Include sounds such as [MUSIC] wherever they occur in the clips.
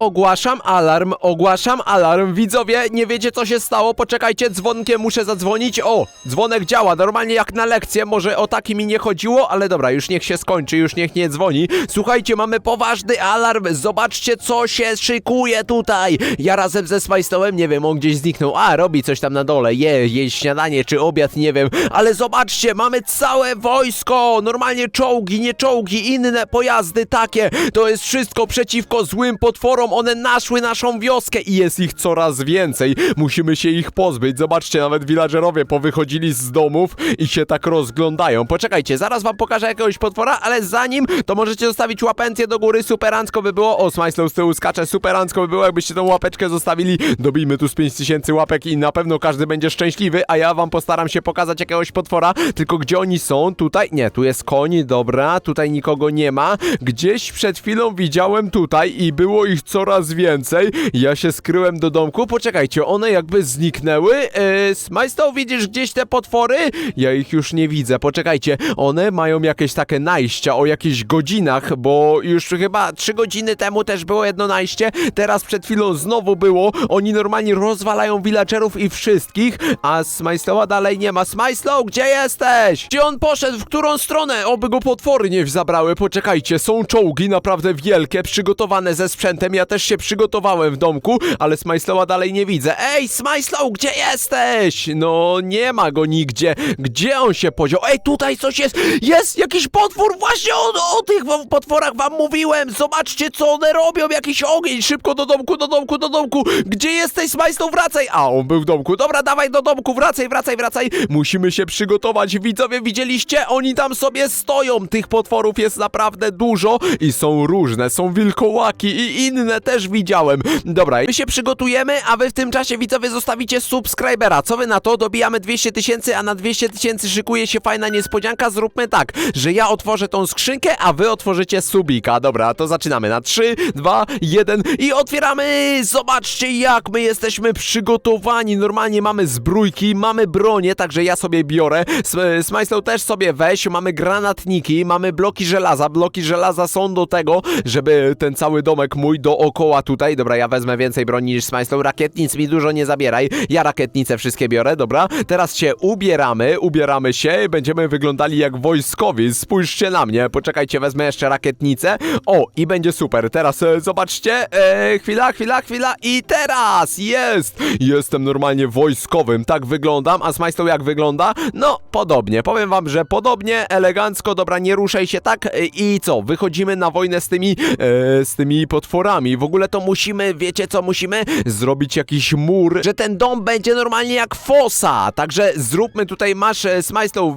Ogłaszam alarm, ogłaszam alarm. Widzowie, nie wiecie co się stało? Poczekajcie, dzwonkiem muszę zadzwonić. O, dzwonek działa, normalnie jak na lekcję. Może o taki mi nie chodziło, ale dobra, już niech się skończy, już niech nie dzwoni. Słuchajcie, mamy poważny alarm. Zobaczcie, co się szykuje tutaj. Ja razem ze Smajstołem, nie wiem, on gdzieś zniknął. A, robi coś tam na dole, je, je śniadanie czy obiad, nie wiem. Ale zobaczcie, mamy całe wojsko. Normalnie czołgi, nie czołgi, inne pojazdy takie. To jest wszystko przeciwko złym potworom. One naszły naszą wioskę i jest ich coraz więcej. Musimy się ich pozbyć. Zobaczcie, nawet villagerowie powychodzili z domów i się tak rozglądają. Poczekajcie, zaraz wam pokażę jakiegoś potwora, ale zanim to możecie zostawić łapencję do góry. Superancko by było. O, Smajslow z tyłu skacze. Superancko by było, jakbyście tą łapeczkę zostawili. Dobijmy tu z 5000 łapek i na pewno każdy będzie szczęśliwy, a ja wam postaram się pokazać jakiegoś potwora. Tylko gdzie oni są? Tutaj? Nie, tu jest koń, dobra. Tutaj nikogo nie ma. Gdzieś przed chwilą widziałem tutaj i było ich coraz więcej. Ja się skryłem do domku. Poczekajcie, one jakby zniknęły. Smajstow, widzisz gdzieś te potwory? Ja ich już nie widzę. Poczekajcie, one mają jakieś takie najścia o jakichś godzinach, bo już chyba 3 godziny temu też było jedno najście. Teraz przed chwilą znowu było. Oni normalnie rozwalają villagerów i wszystkich, a Smajstowa dalej nie ma. Smajslow, gdzie jesteś? Gdzie on poszedł? W którą stronę? Oby go potwory nie zabrały. Poczekajcie, są czołgi naprawdę wielkie, przygotowane ze sprzętem. Ja też się przygotowałem w domku, ale Smajslowa dalej nie widzę. Ej, Smajslow, gdzie jesteś? No, nie ma go nigdzie. Gdzie on się podział? Ej, tutaj coś jest! Jest jakiś potwór! Właśnie o, o tych potworach wam mówiłem! Zobaczcie, co one robią! Jakiś ogień! Szybko do domku, do domku, do domku! Gdzie jesteś, Smajslow? Wracaj! A, on był w domku. Dobra, dawaj do domku, wracaj, wracaj, wracaj! Musimy się przygotować. Widzowie, widzieliście? Oni tam sobie stoją. Tych potworów jest naprawdę dużo i są różne. Są wilkołaki i inne też widziałem. Dobra, my się przygotujemy, a wy w tym czasie, widzowie, zostawicie subskrybera. Co wy na to? Dobijamy 200 tysięcy, a na 200 tysięcy szykuje się fajna niespodzianka. Zróbmy tak, że ja otworzę tą skrzynkę, a wy otworzycie subika. Dobra, to zaczynamy na 3, 2, 1 i otwieramy! Zobaczcie, jak my jesteśmy przygotowani. Normalnie mamy zbrójki, mamy bronię, także ja sobie biorę. Smajslow też sobie weź, mamy granatniki, mamy bloki żelaza. Bloki żelaza są do tego, żeby ten cały domek mój dookoła tutaj. Dobra, ja wezmę więcej broni niż Smajslow. Rakietnic mi dużo nie zabieraj. Ja rakietnice wszystkie biorę, dobra? Teraz się ubieramy, ubieramy się, będziemy wyglądali jak wojskowi. Spójrzcie na mnie, poczekajcie, wezmę jeszcze rakietnicę. O, i będzie super. Teraz e, zobaczcie, e, chwila, chwila, chwila i teraz jest! Jestem normalnie wojskowym, tak wyglądam, a Smajslow jak wygląda? No, podobnie. Powiem wam, że podobnie, elegancko, dobra, nie ruszaj się tak e, i co? Wychodzimy na wojnę z tymi, e, z tymi potworami. W ogóle to musimy, wiecie co musimy? Zrobić jakiś mur, że ten dom będzie normalnie jak fosa. Także zróbmy tutaj, masz e,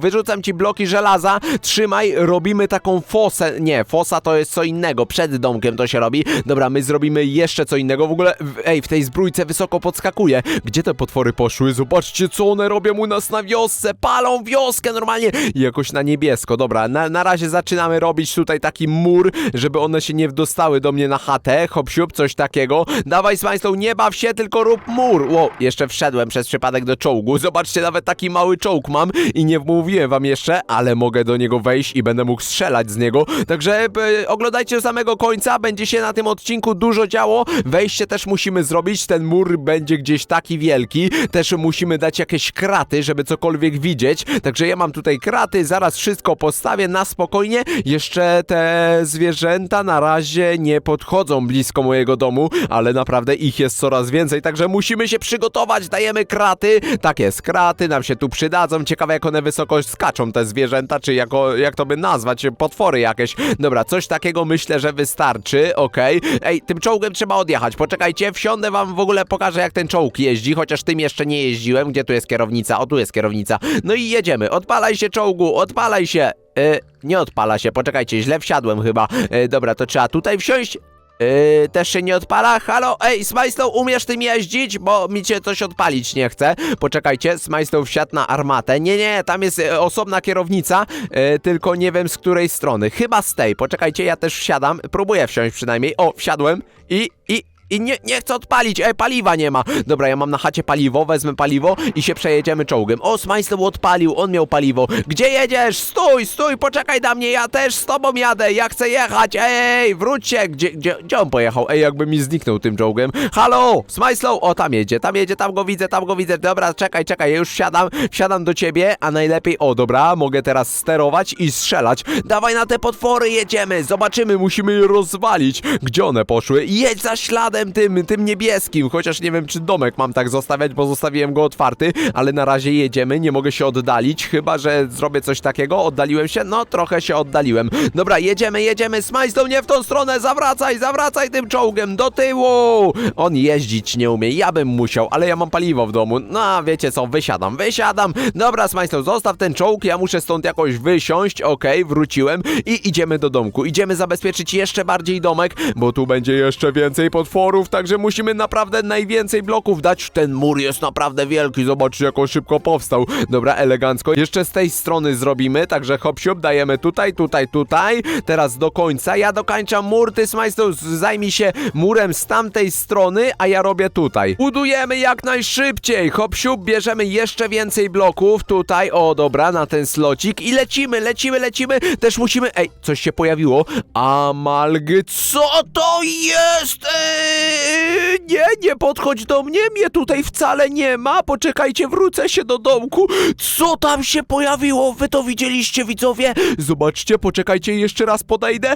wyrzucam ci bloki żelaza, trzymaj, robimy taką fosę. Nie, fosa to jest co innego, przed domkiem to się robi. Dobra, my zrobimy jeszcze co innego. W ogóle, ej, w tej zbrójce wysoko podskakuje. Gdzie te potwory poszły? Zobaczcie, co one robią u nas na wiosce. Palą wioskę normalnie. I jakoś na niebiesko. Dobra, na, na razie zaczynamy robić tutaj taki mur, żeby one się nie dostały do mnie na chatę. Hop, siup, coś takiego. Dawaj, Smajslow, nie baw się, tylko rób mur. Ło, jeszcze wszedłem przez przypadek do czołgu. Zobaczcie, nawet taki mały czołg mam i nie wmówiłem wam jeszcze, ale mogę do niego wejść i będę mógł strzelać z niego. Także e, oglądajcie do samego końca, będzie się na tym odcinku dużo działo. Wejście też musimy zrobić, ten mur będzie gdzieś taki wielki. Też musimy dać jakieś kraty, żeby cokolwiek widzieć. Także ja mam tutaj kraty, zaraz wszystko postawię na spokojnie. Jeszcze te zwierzęta na razie nie podchodzą blisko mojego domu, ale naprawdę ich jest coraz więcej, także musimy się przygotować. Dajemy kraty, tak jest, kraty nam się tu przydadzą. Ciekawe jak one wysoko skaczą te zwierzęta, czy jako, jak to by nazwać, potwory jakieś. Dobra, coś takiego myślę, że wystarczy, okej. Ej, tym czołgiem trzeba odjechać, poczekajcie, wsiądę wam w ogóle, pokażę jak ten czołg jeździ, chociaż tym jeszcze nie jeździłem. Gdzie tu jest kierownica? O, tu jest kierownica. No i jedziemy, odpalaj się czołgu, odpalaj się. E, nie odpala się, poczekajcie, źle wsiadłem chyba. E, dobra, to trzeba tutaj wsiąść. Yy, też się nie odpala? Halo? Ej, Smajslow, umiesz tym jeździć? Bo mi się coś odpalić nie chce. Poczekajcie, Smajslow wsiadł na armatę. Nie, nie, tam jest e, osobna kierownica, e, tylko nie wiem z której strony. Chyba z tej. Poczekajcie, ja też wsiadam. Próbuję wsiąść przynajmniej. O, wsiadłem i, i, i nie, nie chcę odpalić, ej, paliwa nie ma. Dobra, ja mam na chacie paliwo, wezmę paliwo i się przejedziemy czołgiem. O, Smajslow odpalił, on miał paliwo. Gdzie jedziesz? Stój, stój, poczekaj na mnie, ja też z tobą jadę, ja chcę jechać, ej, wróć się. Gdzie, gdzie, gdzie on pojechał? Ej, jakby mi zniknął tym czołgiem. Halo, Smajslow, o, tam jedzie, tam jedzie, tam go widzę, tam go widzę. Dobra, czekaj, czekaj, ja już wsiadam, wsiadam do ciebie, a najlepiej, o, dobra, mogę teraz sterować i strzelać. Dawaj na te potwory jedziemy, zobaczymy, musimy je rozwalić. Gdzie one poszły? Jedź za śladem tym, tym niebieskim, chociaż nie wiem, czy domek mam tak zostawiać, bo zostawiłem go otwarty, ale na razie jedziemy, nie mogę się oddalić, chyba, że zrobię coś takiego, oddaliłem się, no trochę się oddaliłem. Dobra, jedziemy, jedziemy, Smajslow, nie w tą stronę, zawracaj, zawracaj tym czołgiem, do tyłu! On jeździć nie umie, ja bym musiał, ale ja mam paliwo w domu, no a wiecie co, wysiadam, wysiadam, dobra, Smajslow, zostaw ten czołg, ja muszę stąd jakoś wysiąść, okej, wróciłem i idziemy do domku, idziemy zabezpieczyć jeszcze bardziej domek, bo tu będzie jeszcze więcej potworów, także musimy naprawdę najwięcej bloków dać, ten mur jest naprawdę wielki, zobaczcie jak on szybko powstał, dobra, elegancko, jeszcze z tej strony zrobimy, także hop siup, dajemy tutaj, tutaj, tutaj, teraz do końca, ja dokańczam mur, ty Smajslow zajmij się murem z tamtej strony, a ja robię tutaj. Budujemy jak najszybciej, hop siup, bierzemy jeszcze więcej bloków, tutaj, o dobra, na ten slocik. I lecimy, lecimy, lecimy, też musimy, ej, coś się pojawiło, amalgy, co to jest? Eee, Ei! Nie, nie podchodź do mnie, mnie tutaj wcale nie ma, poczekajcie, wrócę się do domku, co tam się pojawiło, wy to widzieliście widzowie? Zobaczcie, poczekajcie, jeszcze raz podejdę,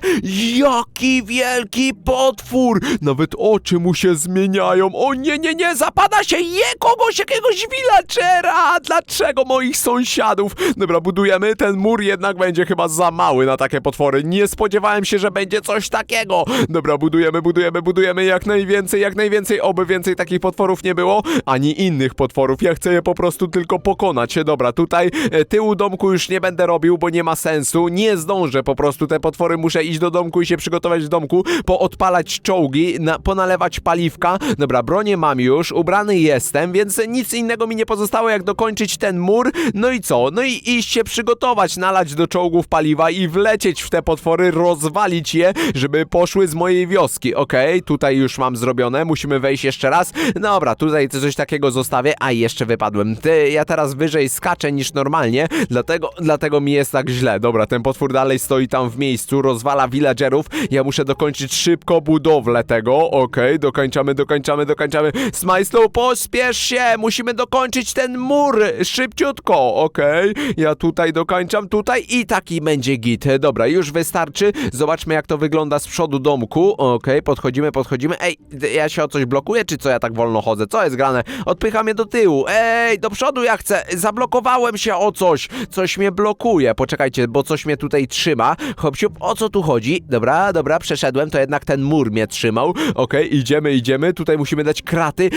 jaki wielki potwór, nawet oczy mu się zmieniają, o nie, nie, nie, zapada się, je kogoś, jakiegoś villagera, dlaczego moich sąsiadów? Dobra, budujemy, ten mur jednak będzie chyba za mały na takie potwory, nie spodziewałem się, że będzie coś takiego, dobra, budujemy, budujemy, budujemy. Jak najwięcej, jak najwięcej, oby więcej takich potworów nie było, ani innych potworów, ja chcę je po prostu tylko pokonać, dobra, tutaj e, tyłu domku już nie będę robił, bo nie ma sensu, nie zdążę po prostu, te potwory muszę iść do domku i się przygotować w domku, poodpalać czołgi, na, ponalewać paliwka, dobra, bronię mam już, ubrany jestem, więc nic innego mi nie pozostało jak dokończyć ten mur, no i co, no i iść się przygotować, nalać do czołgów paliwa i wlecieć w te potwory, rozwalić je, żeby poszły z mojej wioski, okej, tutaj już mam zrobione, musimy wejść jeszcze raz, dobra, tutaj coś takiego zostawię, a jeszcze wypadłem, ty, ja teraz wyżej skaczę niż normalnie, dlatego, dlatego mi jest tak źle, dobra, ten potwór dalej stoi tam w miejscu, rozwala villagerów, ja muszę dokończyć szybko budowlę tego, okej, dokończamy, dokończamy, dokończamy, Smajslow, pospiesz się, musimy dokończyć ten mur, szybciutko, okej, ja tutaj dokończam, tutaj i taki będzie git, dobra, już wystarczy, zobaczmy jak to wygląda z przodu domku, okej, podchodzimy, podchodzimy, ej, ja się o coś blokuję, czy co ja tak wolno chodzę, co jest grane, odpycham mnie do tyłu, ej, do przodu ja chcę, zablokowałem się o coś, coś mnie blokuje, poczekajcie, bo coś mnie tutaj trzyma, hop siup, o co tu chodzi, dobra, dobra, przeszedłem, to jednak ten mur mnie trzymał, okej, idziemy, idziemy, tutaj musimy dać kraty,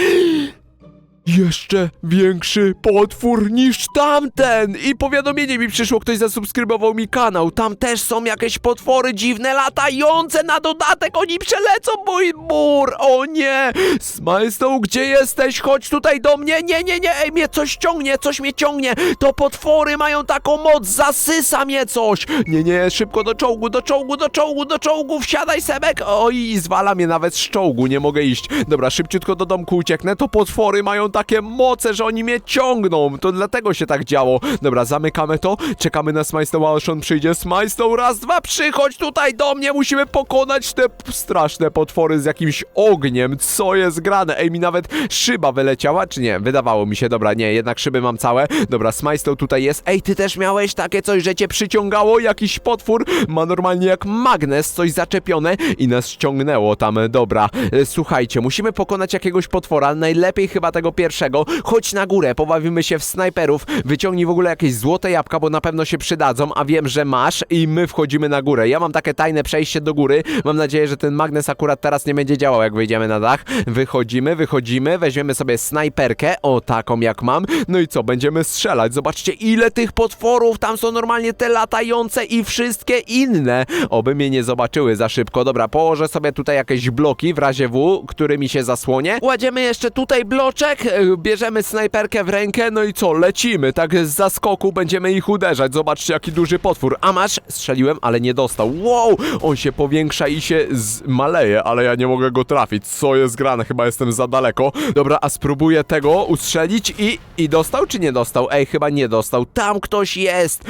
jeszcze większy potwór niż tamten! I powiadomienie mi przyszło, ktoś zasubskrybował mi kanał. Tam też są jakieś potwory dziwne, latające na dodatek. Oni przelecą mój mur! O nie! Smajstow, gdzie jesteś? Chodź tutaj do mnie! Nie, nie, nie! Ej, mnie coś ciągnie, coś mnie ciągnie! To potwory mają taką moc, zasysa mnie coś! Nie, nie, szybko do czołgu, do czołgu, do czołgu, do czołgu! Wsiadaj, Sebek! Oj, zwala mnie nawet z czołgu, nie mogę iść. Dobra, szybciutko do domku ucieknę. To potwory mają takie moce, że oni mnie ciągną. To dlatego się tak działo. Dobra, zamykamy to. Czekamy na Smajstowa, aż on przyjdzie. Smajstow, raz, dwa, przychodź tutaj do mnie. Musimy pokonać te straszne potwory z jakimś ogniem. Co jest grane? Ej, mi nawet szyba wyleciała, czy nie? Wydawało mi się. Dobra, nie, jednak szyby mam całe. Dobra, Smajstow tutaj jest. Ej, ty też miałeś takie coś, że cię przyciągało? Jakiś potwór ma normalnie jak magnes coś zaczepione i nas ściągnęło tam. Dobra, e, słuchajcie, musimy pokonać jakiegoś potwora. Najlepiej chyba tego pierwszego. Chodź na górę, pobawimy się w snajperów. Wyciągnij w ogóle jakieś złote jabłka, bo na pewno się przydadzą, a wiem, że masz i my wchodzimy na górę. Ja mam takie tajne przejście do góry. Mam nadzieję, że ten magnes akurat teraz nie będzie działał, jak wyjdziemy na dach. Wychodzimy, wychodzimy, weźmiemy sobie snajperkę, o taką jak mam. No i co, będziemy strzelać. Zobaczcie, ile tych potworów, tam są normalnie te latające i wszystkie inne. Oby mnie nie zobaczyły za szybko. Dobra, położę sobie tutaj jakieś bloki w razie W, którymi się zasłonię. Kładziemy jeszcze tutaj bloczek, [LAUGHS] bierzemy snajperkę w rękę, no i co, lecimy, tak z zaskoku będziemy ich uderzać. Zobaczcie, jaki duży potwór. A masz? Strzeliłem, ale nie dostał. Wow, on się powiększa i się zmaleje, ale ja nie mogę go trafić. Co jest grane? Chyba jestem za daleko. Dobra, a spróbuję tego ustrzelić i, i dostał czy nie dostał? Ej, chyba nie dostał. Tam ktoś jest!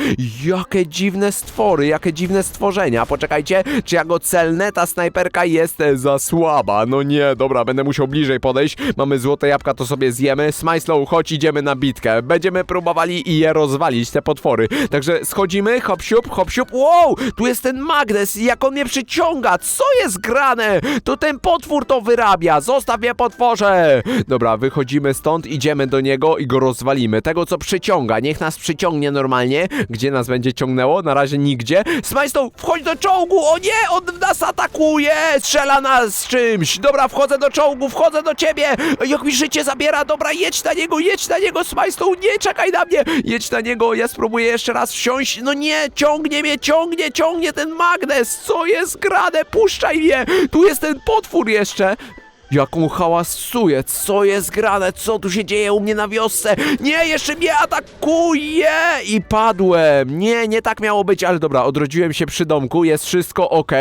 Jakie dziwne stwory, jakie dziwne stworzenia. Poczekajcie, czy ja go celnę? Ta snajperka jest e, za słaba. No nie, dobra, będę musiał bliżej podejść. Mamy złote jabłka, to sobie zjemy. Smajslow, chodź, idziemy na bitkę. Będziemy próbowali je rozwalić, te potwory. Także schodzimy, hop siup, hop siup. Wow, tu jest ten magnes, jak on mnie przyciąga. Co jest grane? To ten potwór to wyrabia. Zostaw mnie, potworze. Dobra, wychodzimy stąd, idziemy do niego i go rozwalimy. Tego, co przyciąga. Niech nas przyciągnie normalnie. Gdzie nas będzie ciągnęło? Na razie nigdzie. Smajslow, wchodź do czołgu. O nie, on nas atakuje. Strzela nas czymś. Dobra, wchodzę do czołgu, wchodzę do ciebie. Jak mi życie zabiera. Dobra, jedź na niego, jedź na niego, Smajslow. Nie, czekaj na mnie. Jedź na niego, ja spróbuję jeszcze raz wsiąść. No nie, ciągnie mnie, ciągnie, ciągnie ten magnes. Co jest grane? Puszczaj mnie. Tu jest ten potwór jeszcze. Jaką hałasuje, co jest grane, co tu się dzieje u mnie na wiosce? Nie, jeszcze mnie atakuje! I padłem. Nie, nie tak miało być, ale dobra, odrodziłem się przy domku, jest wszystko ok.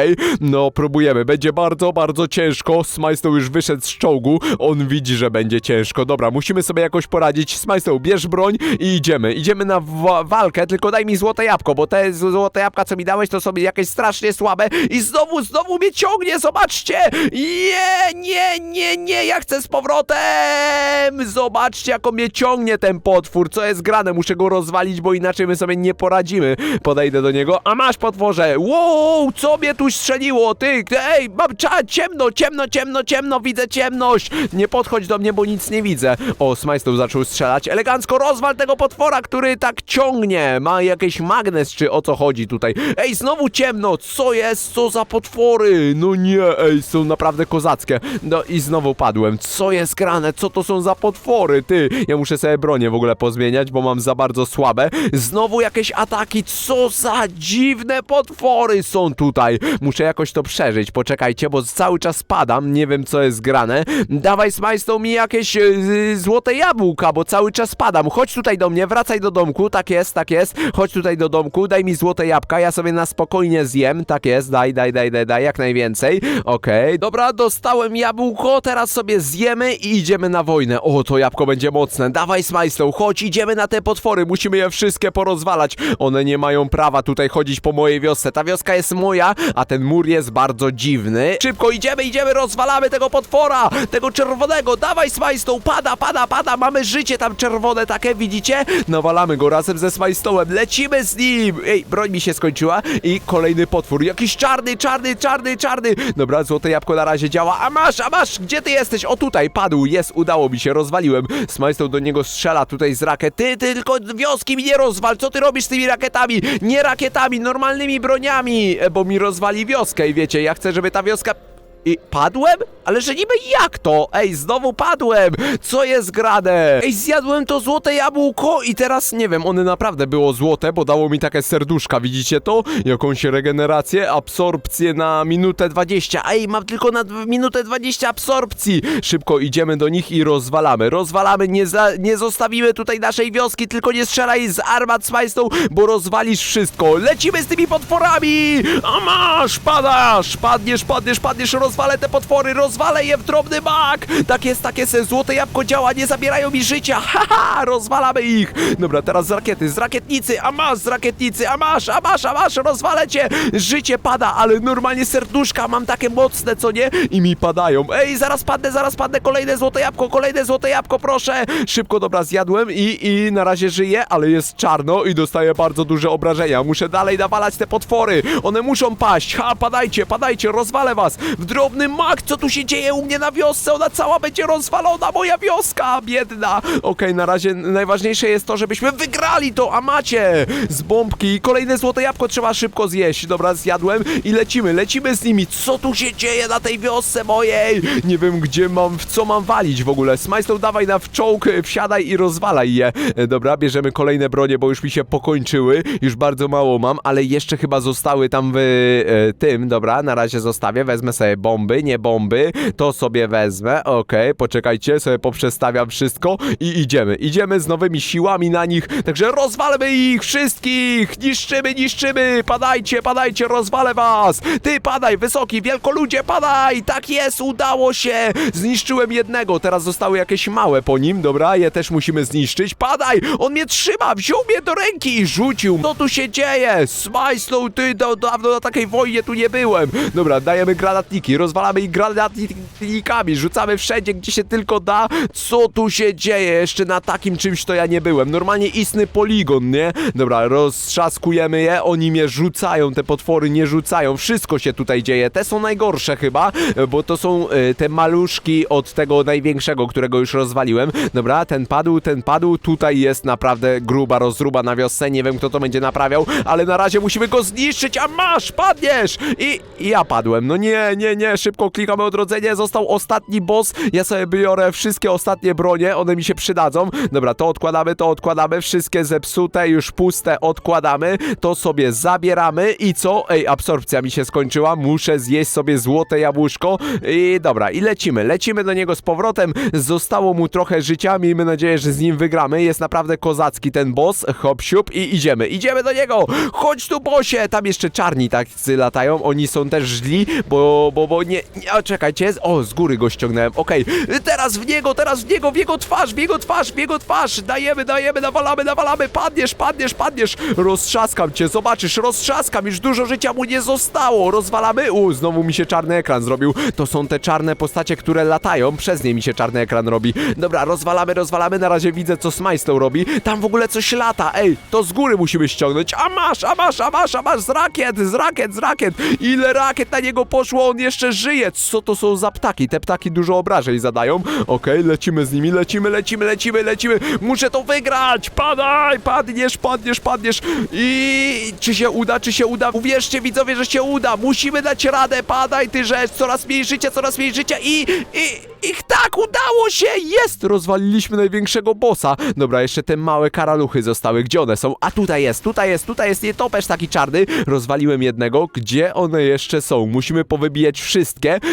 No, próbujemy, będzie bardzo, bardzo ciężko. Smajstow już wyszedł z czołgu, on widzi, że będzie ciężko. Dobra, musimy sobie jakoś poradzić. Smajstow, bierz broń i idziemy. Idziemy na wa- walkę, tylko daj mi złote jabłko, bo te złote jabłka, co mi dałeś, to są jakieś strasznie słabe. I znowu, znowu mnie ciągnie, zobaczcie! Nie, nie, nie, nie, ja chcę z powrotem! Zobaczcie, jak on mnie ciągnie ten potwór, co jest grane, muszę go rozwalić, bo inaczej my sobie nie poradzimy. Podejdę do niego, a masz potworze! Wow, co mnie tu strzeliło, ty? Ej, mam cza, ciemno, ciemno, ciemno, ciemno, widzę ciemność! Nie podchodź do mnie, bo nic nie widzę. O, Smajstow zaczął strzelać, elegancko rozwal tego potwora, który tak ciągnie, ma jakiś magnes, czy o co chodzi tutaj? Ej, znowu ciemno, co jest, co za potwory? No nie, ej, są naprawdę kozackie. No i znowu padłem, co jest grane, co to są za potwory, ty? Ja muszę sobie bronię w ogóle pozmieniać, bo mam za bardzo słabe. Znowu jakieś ataki, co za dziwne potwory są tutaj. Muszę jakoś to przeżyć, poczekajcie, bo cały czas padam, nie wiem co jest grane. Dawaj, smajstą mi jakieś z- złote jabłka, bo cały czas padam. Chodź tutaj do mnie, wracaj do domku, tak jest, tak jest. Chodź tutaj do domku, daj mi złote jabłka, ja sobie na spokojnie zjem, tak jest, daj, daj, daj, daj, daj, jak najwięcej. Okej, dobra, dostałem jabłko, teraz sobie zjemy i idziemy na wojnę. O, to jabłko będzie mocne. Dawaj, Smajslow, chodź, idziemy na te potwory, musimy je wszystkie porozwalać. One nie mają prawa tutaj chodzić po mojej wiosce. Ta wioska jest moja, a ten mur jest bardzo dziwny. Szybko idziemy, idziemy, rozwalamy tego potwora, tego czerwonego. Dawaj, Smajslow, pada, pada, pada, mamy życie tam czerwone takie, widzicie? Nawalamy go razem ze Smajstowem, lecimy z nim. Ej, broń mi się skończyła i kolejny potwór. Jakiś czarny, czarny, czarny, czarny. Dobra, złote jabłko na razie działa. A masz, a masz, gdzie ty jesteś? O tutaj, padł, jest, udało mi się, rozwaliłem. Smajstow do niego strzela tutaj z rakiet. Ty, ty tylko wioski mi nie rozwal, co ty robisz z tymi rakietami? Nie rakietami, normalnymi broniami, bo mi rozwali wioskę i wiecie, ja chcę, żeby ta wioska... I padłem? Ale że niby jak to? Ej, znowu padłem! Co jest grane? Ej, zjadłem to złote jabłko i teraz nie wiem, one naprawdę było złote, bo dało mi takie serduszka, widzicie to? Jakąś regenerację, absorpcję na minutę 20. Ej, mam tylko na minutę 20 absorpcji! Szybko idziemy do nich i rozwalamy. Rozwalamy, nie, za, nie zostawimy tutaj naszej wioski, tylko nie strzelaj z armat Smajstą, bo rozwalisz wszystko. Lecimy z tymi potworami! A masz, padasz! Padniesz, padniesz, padniesz, rozwalę te potwory, rozwalę je w drobny mak! Tak jest, tak jest, złote jabłko działa, nie zabierają mi życia! [LAUGHS] Haha, rozwalamy ich! Dobra, teraz z rakiety, z rakietnicy, a masz z rakietnicy, a masz, a masz, a masz, rozwalę cię! Życie pada, ale normalnie serduszka mam takie mocne, co nie? I mi padają. Ej, zaraz padnę, zaraz padnę, kolejne złote jabłko, kolejne złote jabłko, proszę! Szybko, dobra, zjadłem i, i na razie żyję, ale jest czarno i dostaję bardzo duże obrażenia. Muszę dalej nawalać te potwory. One muszą paść. Ha, padajcie, padajcie, rozwalę was. W drobny mak, co tu się dzieje u mnie na wiosce? Ona cała będzie rozwalona, moja wioska, biedna. Okej, na razie najważniejsze jest to, żebyśmy wygrali to, a macie z bombki. Kolejne złote jabłko trzeba szybko zjeść. Dobra, zjadłem i lecimy, lecimy z nimi. Co tu się dzieje na tej wiosce mojej? Nie wiem, gdzie mam, w co mam walić w ogóle. Smajstow, dawaj na wczołg, wsiadaj i rozwalaj je. E, Dobra, bierzemy kolejne bronie, bo już mi się pokończyły. Już bardzo mało mam, ale jeszcze chyba zostały tam w e, tym. Dobra, na razie zostawię, wezmę sobie bombę. Bomby, nie bomby. To sobie wezmę, okej, poczekajcie, sobie poprzestawiam wszystko i idziemy. Idziemy z nowymi siłami na nich, także rozwalmy ich wszystkich! Niszczymy, niszczymy! Padajcie, padajcie, rozwalę was! Ty padaj, wysoki, wielkoludzie, padaj! Tak jest, udało się! Zniszczyłem jednego, teraz zostały jakieś małe po nim, dobra, je też musimy zniszczyć. Padaj! On mnie trzyma, wziął mnie do ręki i rzucił. Co tu się dzieje? Smajslow, ty, do, dawno na takiej wojnie tu nie byłem. Dobra, dajemy granatniki, rozwalamy ich granatnikami, rzucamy wszędzie, gdzie się tylko da. Co tu się dzieje? Jeszcze na takim czymś to ja nie byłem. Normalnie istny poligon, nie? Dobra, roztrzaskujemy je, oni mnie rzucają, te potwory nie rzucają. Wszystko się tutaj dzieje. Te są najgorsze chyba, bo to są y, te maluszki od tego największego, którego już rozwaliłem. Dobra, ten padł, ten padł. Tutaj jest naprawdę gruba rozruba na wiosce. Nie wiem, kto to będzie naprawiał, ale na razie musimy go zniszczyć, a masz, padniesz! I, i ja padłem. No nie, nie, nie, szybko klikamy odrodzenie. Został ostatni boss. Ja sobie biorę wszystkie ostatnie bronie, one mi się przydadzą. Dobra, to odkładamy, to odkładamy. Wszystkie zepsute, już puste odkładamy. To sobie zabieramy i co? Ej, absorpcja mi się skończyła. Muszę zjeść sobie złote jabłuszko. I dobra, i lecimy. Lecimy do niego z powrotem. Zostało mu trochę życia. Miejmy nadzieję, że z nim wygramy. Jest naprawdę kozacki ten boss. Hop, siup i idziemy. Idziemy do niego. Chodź tu, bosie. Tam jeszcze czarni tacy latają. Oni są też źli, bo, bo, bo nie... nie a, czekajcie. O, z góry go ściągnąłem. Okej. Teraz w niego, teraz w niego, w jego twarz, w jego twarz, w jego twarz. Dajemy, dajemy, nawalamy, nawalamy. Padniesz, padniesz, padniesz. Roztrzaskam cię, zobaczysz, roztrzaskam. Już dużo życia mu nie zostało. Rozwalamy. U, znowu mi się czarny ekran zrobił. To są te czarne postacie, które latają. Przez nie mi się czarny ekran robi. Dobra, rozwalamy, rozwalamy. Na razie widzę, co Smajstow robi. Tam w ogóle coś lata. Ej, to z góry musimy ściągnąć. A masz, a masz, a masz, a masz z rakiet, z rakiet, z rakiet. Ile rakiet na niego poszło, on jeszcze żyje. Co to są za ptaki? Te ptaki dużo obrażeń zadają. Okej, lecimy z nimi, lecimy, lecimy, lecimy, lecimy. Muszę to wygrać. Padaj, padniesz, padniesz, padniesz. I czy się uda, czy się uda? Uwierzcie widzowie, że się uda. Musimy dać radę. Padaj ty rzecz. Coraz mniej życia, coraz mniej życia i, i, ich tak, udało się! Jest! Rozwaliliśmy największego bossa. Dobra, jeszcze te małe karaluchy zostały. Gdzie one są? A tutaj jest, tutaj jest, tutaj jest nietoperz taki czarny. Rozwaliłem jednego. Gdzie one jeszcze są? Musimy powybijać wszystkie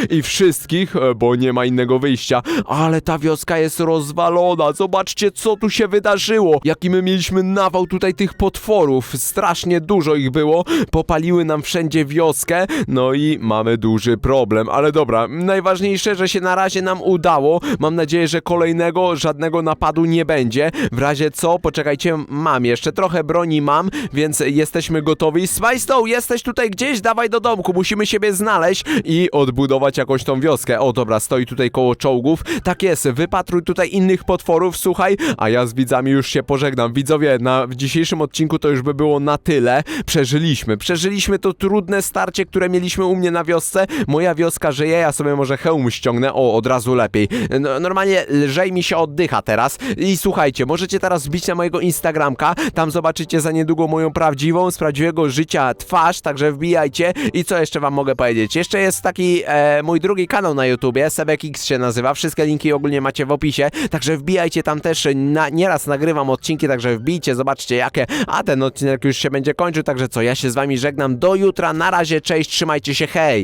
i wszystkich, e, bo nie ma innego wyjścia. Ale ta wioska jest rozwalona. Zobaczcie, co tu się wydarzyło. Jaki my mieliśmy nawał tutaj tych potworów. Strasznie dużo ich było. Popaliły nam wszędzie wioskę. No i mamy duży problem. Ale dobra, najważniejsze, że się na razie nam udało. Mam nadzieję, że kolejnego żadnego napadu nie będzie. W razie co, poczekajcie, mam jeszcze trochę broni mam, więc jesteśmy gotowi. Smajstow, jesteś tutaj gdzieś? Dawaj do domku, musimy siebie znaleźć i odbudować jakąś tą wioskę. O, dobra, stoi tutaj koło czołgów. Tak jest, wypatruj tutaj innych potworów, słuchaj, a ja z widzami już się pożegnam. Widzowie, na w dzisiejszym odcinku to już by było na tyle. Przeżyliśmy, przeżyliśmy to trudne starcie, które mieliśmy u mnie na wiosce. Moja wioska żyje, ja sobie może hełm ściągnę. O, od razu lepiej. No, normalnie lżej mi się oddycha teraz. I słuchajcie, możecie teraz wbić na mojego Instagramka, tam zobaczycie za niedługo moją prawdziwą, z prawdziwego życia twarz, także wbijajcie. I co jeszcze wam mogę powiedzieć? Jeszcze jest e, mój drugi kanał na YouTubie, SebekX się nazywa, wszystkie linki ogólnie macie w opisie, także wbijajcie tam też, na, nieraz nagrywam odcinki, także wbijcie, zobaczcie jakie, a ten odcinek już się będzie kończył, także co, ja się z wami żegnam, do jutra, na razie, cześć, trzymajcie się, hej!